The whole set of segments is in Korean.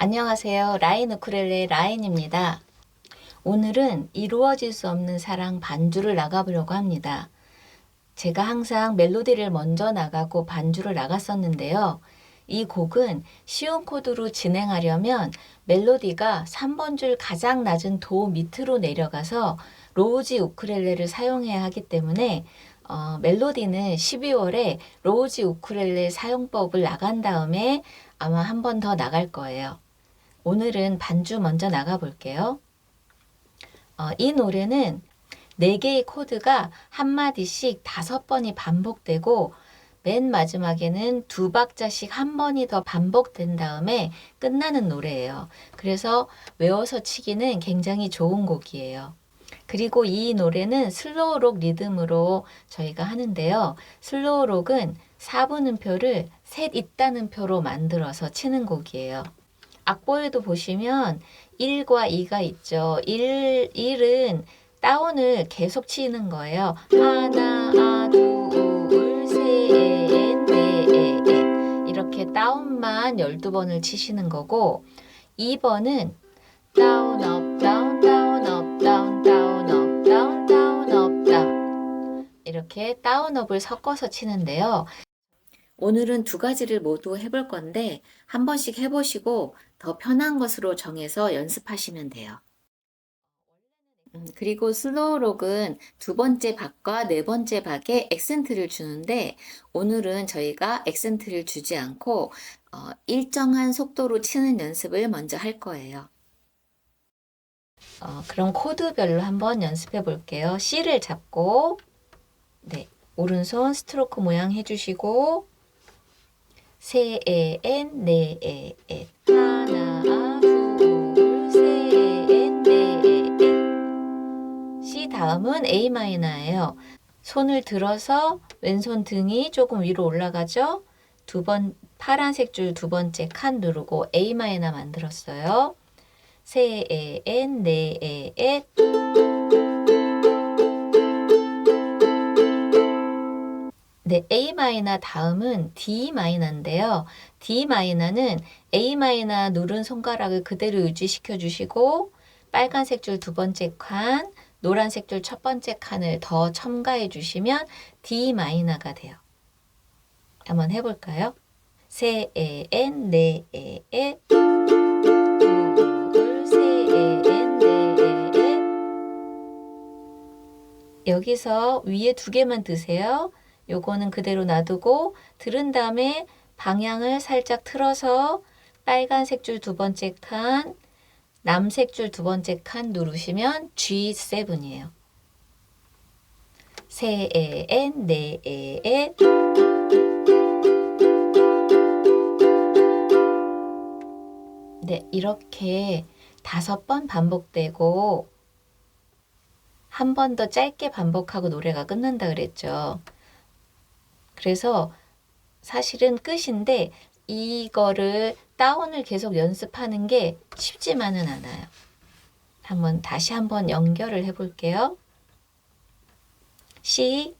안녕하세요. 라인 우크렐레 라인입니다. 오늘은 이루어질 수 없는 사랑 반주를 나가보려고 합니다. 제가 항상 멜로디를 먼저 나가고 반주를 나갔었는데요. 이 곡은 쉬운 코드로 진행하려면 멜로디가 3번 줄 가장 낮은 도 밑으로 내려가서 로우지 우크렐레를 사용해야 하기 때문에 어, 멜로디는 12월에 로우지 우크렐레 사용법을 나간 다음에 아마 한 번 더 나갈 거예요. 오늘은 반주 먼저 나가 볼게요. 어, 이 노래는 4개의 코드가 한마디씩 다섯 번이 반복되고 맨 마지막에는 두 박자씩 한 번이 더 반복된 다음에 끝나는 노래예요. 그래서 외워서 치기는 굉장히 좋은 곡이에요. 그리고 이 노래는 슬로우록 리듬으로 저희가 하는데요. 슬로우록은 4분음표를 셋 있다는 표로 만들어서 치는 곡이에요. 악보에도 보시면 1과 2가 있죠. 1, 1은 다운을 계속 치는 거예요. 하나, 아, 둘, 셋, 넷, 넷. 이렇게 다운만 12번을 치시는 거고 2번은 다운, 업, 다운, 다운, 업, 다운, 다운, 업, 다운, 다운, 업, 다운. 이렇게 다운업을 섞어서 치는데요. 오늘은 두 가지를 모두 해볼 건데 한 번씩 해보시고 더 편한 것으로 정해서 연습하시면 돼요. 음, 그리고 슬로우록은 두 번째 박과 네 번째 박에 액센트를 주는데 오늘은 저희가 액센트를 주지 않고 어, 일정한 속도로 치는 연습을 먼저 할 거예요. 어, 그럼 코드별로 한번 연습해 볼게요. C를 잡고 네, 오른손 스트로크 모양 해주시고 세에 엔 네에 엔 하나 둘셋 네에 엔 C 다음은 A 마이너예요. 손을 들어서 왼손 등이 조금 위로 올라가죠. 두 번 파란색 줄 두 번째 칸 누르고 A 마이너 만들었어요. 세에 엔 네에 엔 네, A 마이너 다음은 D 마이너인데요. D 마이너는 A 마이너 누른 손가락을 그대로 유지시켜 주시고 빨간색 줄 두 번째 칸, 노란색 줄 첫 번째 칸을 더 첨가해 주시면 D 마이너가 돼요. 한번 해 볼까요? 세, 에, 엔, 네, 에, 에, 네. 여기서 위에 두 개만 드세요. 요거는 그대로 놔두고 들은 다음에 방향을 살짝 틀어서 빨간색 줄 두 번째 칸, 남색 줄 두 번째 칸 누르시면 G7이에요. 세, 에, 엔, 네, 에, 에. 네, 이렇게 다섯 번 반복되고 한 번 더 짧게 반복하고 노래가 끝난다 그랬죠. 그래서 사실은 끝인데 이거를 다운을 계속 연습하는 게 쉽지만은 않아요. 한번 다시 한번 연결을 해볼게요. C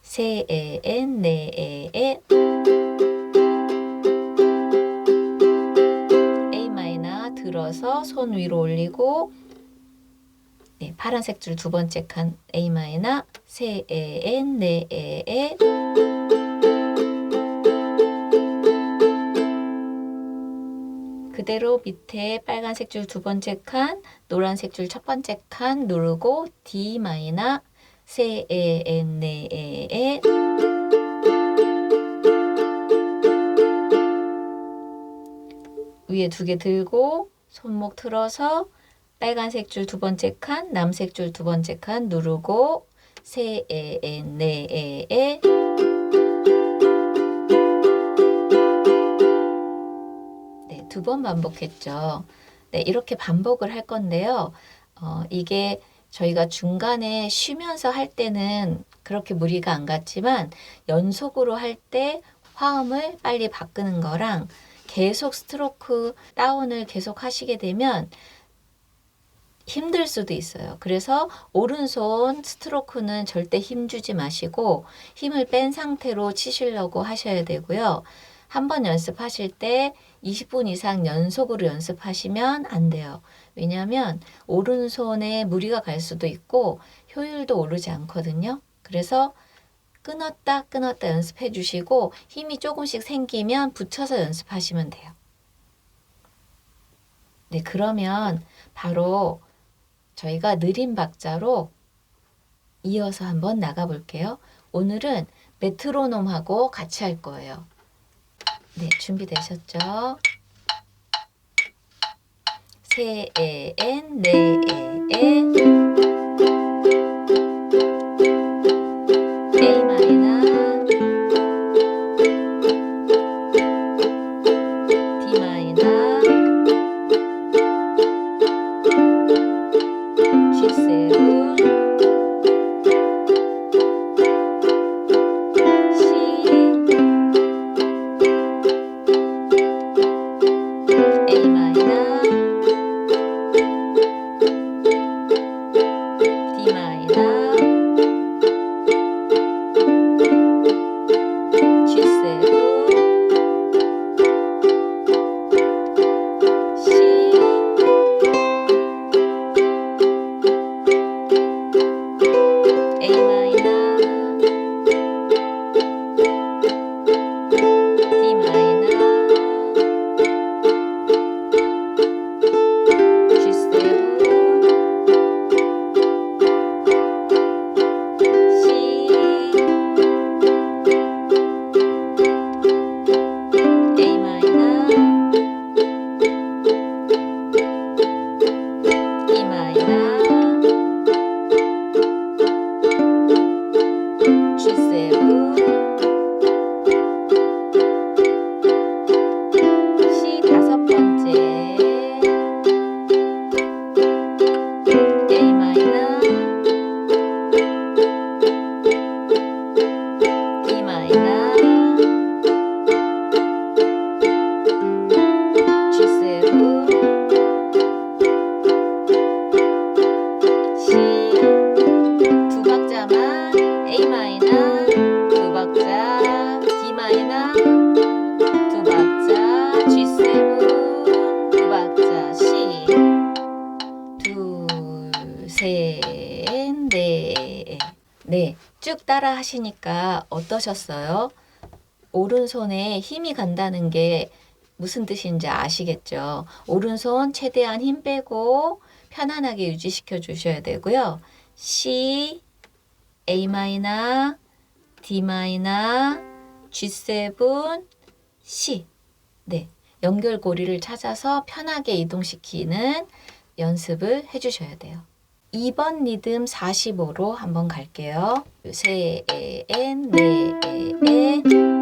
세에 엔 네에 에 A 마이너 들어서 손 위로 올리고 네, 파란색 줄 두 번째 칸 A 마이너 세에 엔 네에 에 그대로 밑에 빨간색 줄 두 번째 칸, 노란색 줄 첫 번째 칸 누르고 D 마이너 세에 엔 네에 에 위에 두 개 들고 손목 틀어서 빨간색 줄 두 번째 칸, 남색 줄 두 번째 칸 누르고 세에 엔 네에 에 네, 두 번 반복했죠. 네, 이렇게 반복을 할 건데요. 어, 이게 저희가 중간에 쉬면서 할 때는 그렇게 무리가 안 갔지만 연속으로 할 때 화음을 빨리 바꾸는 거랑 계속 스트로크 다운을 계속 하시게 되면 힘들 수도 있어요. 그래서 오른손 스트로크는 절대 힘 주지 마시고 힘을 뺀 상태로 치시려고 하셔야 되고요. 한 번 연습하실 때 20분 이상 연속으로 연습하시면 안 돼요. 왜냐하면 오른손에 무리가 갈 수도 있고 효율도 오르지 않거든요. 그래서 끊었다 끊었다 연습해 주시고 힘이 조금씩 생기면 붙여서 연습하시면 돼요. 네, 그러면 바로 저희가 느린 박자로 이어서 한번 나가 볼게요. 오늘은 메트로놈하고 같이 할 거예요. 네, 준비되셨죠? 세, 에, 엔, 네, 에, 에. 셋 넷 네, 쭉 따라 하시니까 어떠셨어요? 오른손에 힘이 간다는 게 무슨 뜻인지 아시겠죠? 오른손 최대한 힘 빼고 편안하게 유지시켜 주셔야 되고요. C, A D 마이너, G7, C. 네. 연결고리를 찾아서 편하게 이동시키는 연습을 해 주셔야 돼요. 2번 리듬 45로 한번 갈게요. 세, 에, 엔, 네, 에, 에.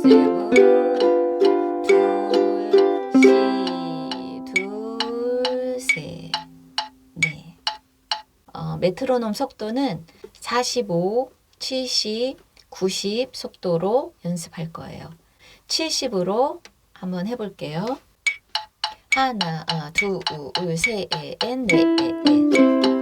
세븐 둘시둘셋네 메트로놈 속도는 45, 70, 90 속도로 연습할 거예요. 70으로 한번 해볼게요. 하나, 둘, 셋, 넷, 넷, 넷.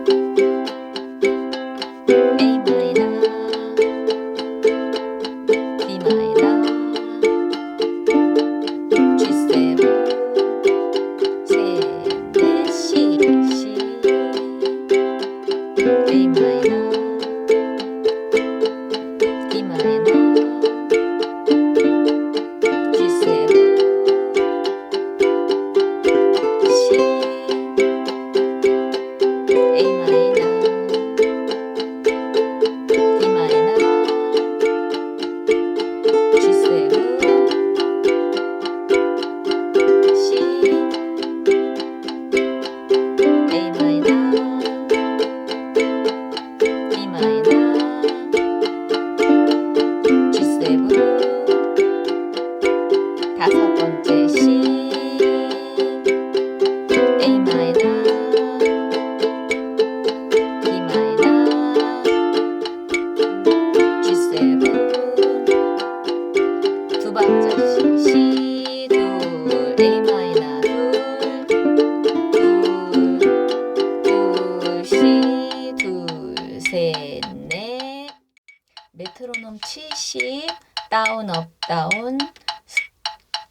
메트로놈 70, 다운, 업, 다운.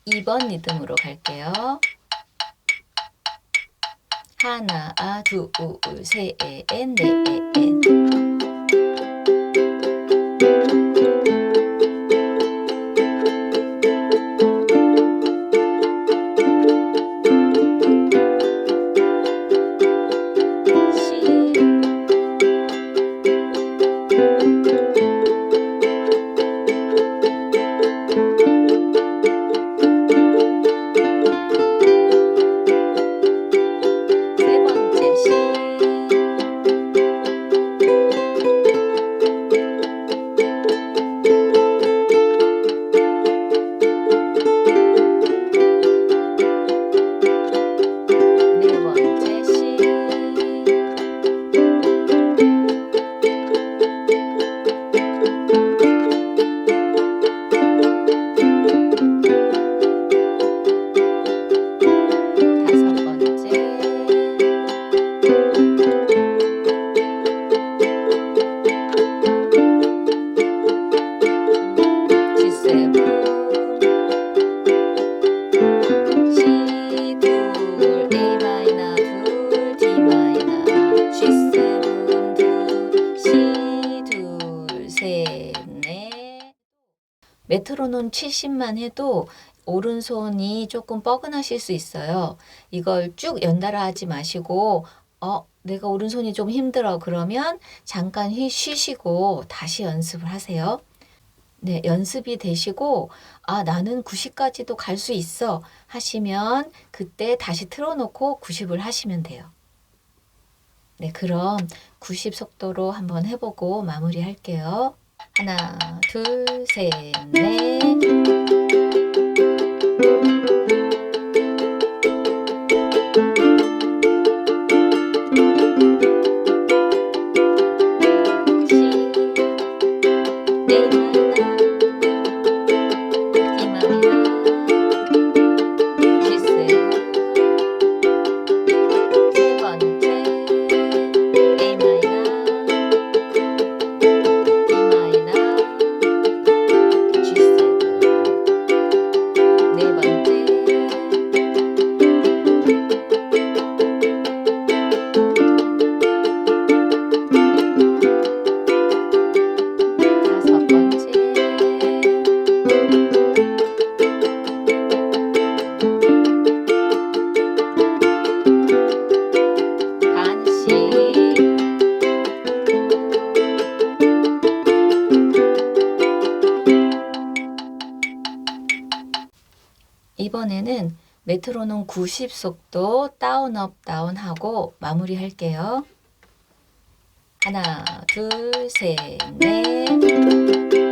2번 리듬으로 갈게요. 하나, 아, 둘, 셋, 넷, 넷. 메트로놈 70만 해도 오른손이 조금 뻐근하실 수 있어요. 이걸 쭉 연달아 하지 마시고 어 내가 오른손이 좀 힘들어 그러면 잠깐 쉬- 쉬시고 다시 연습을 하세요. 네, 연습이 되시고, 아, 나는 90까지도 갈 수 있어 하시면 그때 다시 틀어놓고 90을 하시면 돼요. 네, 그럼 90 속도로 한번 해보고 마무리 할게요. 하나, 둘, 셋, 넷. 메트로놈 90 속도 다운 업 다운 하고 마무리 할게요. 하나, 둘, 셋, 넷.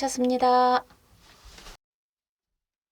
수고하셨습니다.